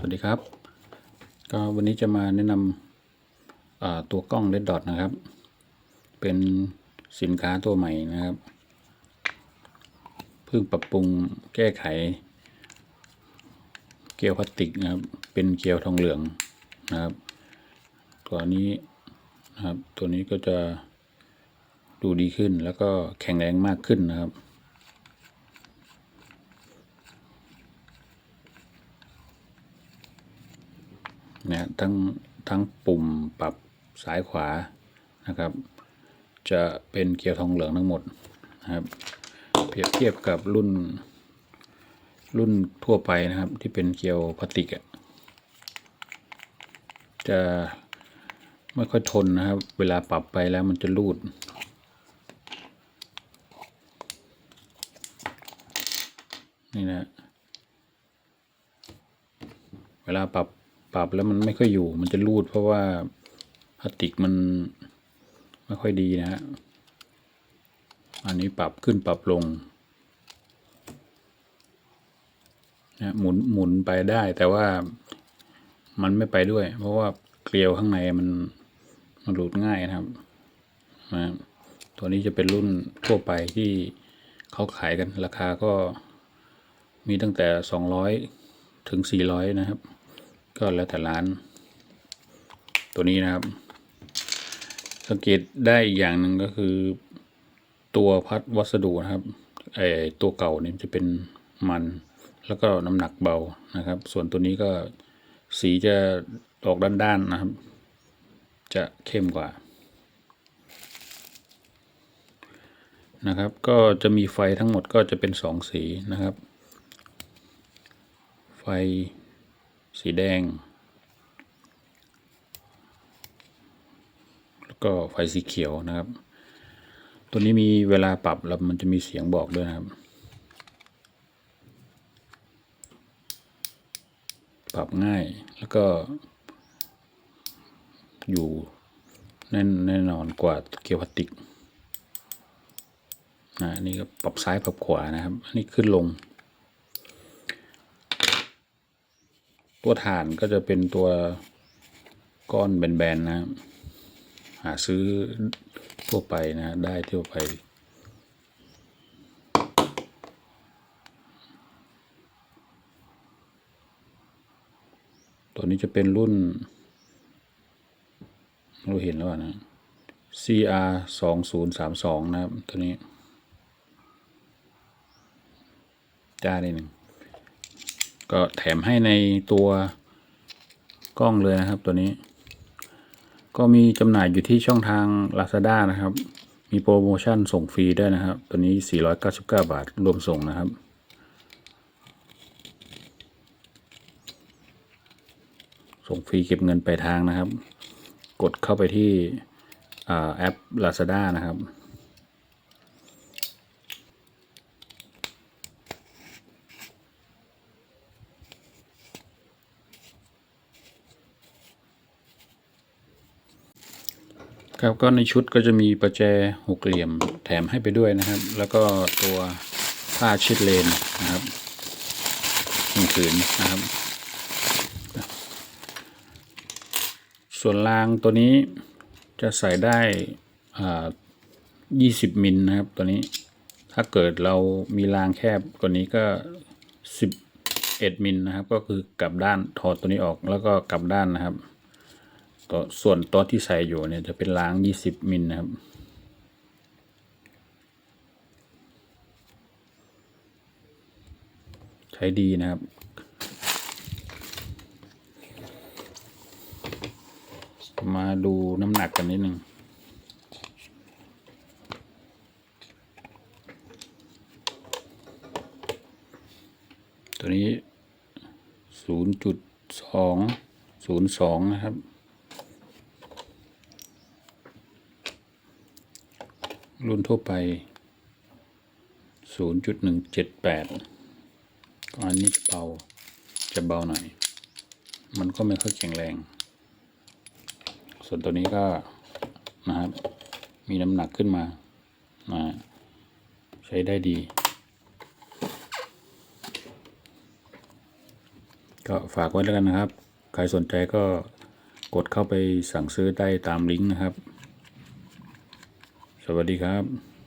สวัสดีครับ ก็วันนี้จะมาแนะนำตัวกล้อง Red Dot นะครับ เป็นสินค้าตัวใหม่นะครับ เพิ่งปรับปรุงแก้ไข เกลียวพลาสติกนะครับ เป็นเกลียวทองเหลืองนะครับ ตัวนี้นะครับ ตัวนี้ก็จะดูดีขึ้นแล้วก็แข็งแรงมากขึ้นนะครับ นะทั้งทั้งปุ่มปรับซ้ายขวานะครับ จะเป็นเกลียวทองเหลืองทั้งหมดนะครับ เปรียบเทียบกับรุ่น รุ่นทั่วไปนะครับ ที่เป็นเกลียวพลาสติกอะจะไม่ค่อยทนนะครับ เวลาปรับไปแล้วมันจะรูดนี่นะ เวลาปรับ ปรับแล้วมันไม่ค่อยอยู่ มันจะรูดเพราะว่าพลาสติกมันไม่ค่อยดีนะฮะ อันนี้ปรับขึ้นปรับลงนะหมุนหมุนไปได้แต่ว่ามันไม่ไปด้วย เพราะว่าเกลียวข้างในมันมันหลุดง่ายนะครับนะตัวนี้จะเป็นรุ่นทั่วไปที่เขาขายกันราคาก็มีตั้งแต่สองร้อยถึงสี่ร้อยนะครับ ก็แล้วแต่ร้าน ตัวนี้นะครับ สังเกตได้อีกอย่างหนึ่งก็คือ ตัวพัดวัสดุนะครับไอตัวเก่าเนี่ยจะเป็นมัน แล้วก็น้ำหนักเบานะครับ ส่วนตัวนี้ก็สีจะออกด้านๆนะครับ จะเข้มกว่านะครับก็จะมีไฟทั้งหมดก็จะเป็นสองสีนะครับ ไฟ สีแดง แล้วก็ไฟสีเขียวนะครับ ตัวนี้มีเวลาปรับแล้วมันจะมีเสียงบอกด้วยนะครับ ปรับง่ายแล้วก็อยู่แน่นแน่นอนกว่าเกียวพลาสติกนะนนี่ก็ปรับซ้ายปรับขวานะครับ อันนี้ขึ้นลง ตัวฐานก็จะเป็นตัวก้อนแบนๆนะ หาซื้อทั่วไปนะ ได้ทั่วไป ตัวนี้จะเป็นรุ่น เราเห็นแล้วนะ CR สองศูนย์สามสองนะครับ ตัวนี้ จ้าได้หนึ่ง ก็แถมให้ในตัวกล้องเลยนะครับตัวนี้ ก็มีจำหน่ายอยู่ที่ช่องทาง Lazada นะครับ มีโปรโมชั่นส่งฟรีด้วยนะครับ ตัวนี้ 499 บาทรวมส่งนะครับส่งฟรีเก็บเงินไปลายทางนะครับ กดเข้าไปที่อแอป Lazada นะครับ ครับก็ในชุดก็จะมีประแจหกเหลี่ยมแถมให้ไปด้วยนะครับ แล้วก็ตัวผ้าชิดเลนนะครับหนึ่งผืนนะครับ ส่วนรางตัวนี้จะใส่ได้อ่ายี่สิบมิลนะครับตัวนี้ ถ้าเกิดเรามีรางแคบกว่านี้ก็สิบเอ็ดมิลนะครับ ก็คือกลับด้านถอดตัวนี้ออกแล้วก็กลับด้านนะครับ ตัวส่วนตัวที่ใส่อยู่เนี่ยจะเป็นล้าง 20 มิลนะครับ ใช้ดีนะครับ มาดูน้ำหนักกันนิดนึงตัวนี้ 0.202 นะครับ รุ่นทั่วไป 0.178ก็อันนี้จะเบา จะเบาหน่อย มันก็ไม่ค่อยแข็งแรง ส่วนตัวนี้ก็นะครับ มีน้ำหนักขึ้นมานะใช้ได้ดี ก็ฝากไว้แล้วกันนะครับ ใครสนใจก็กดเข้าไปสั่งซื้อได้ตามลิงก์นะครับ สวัสดีครับ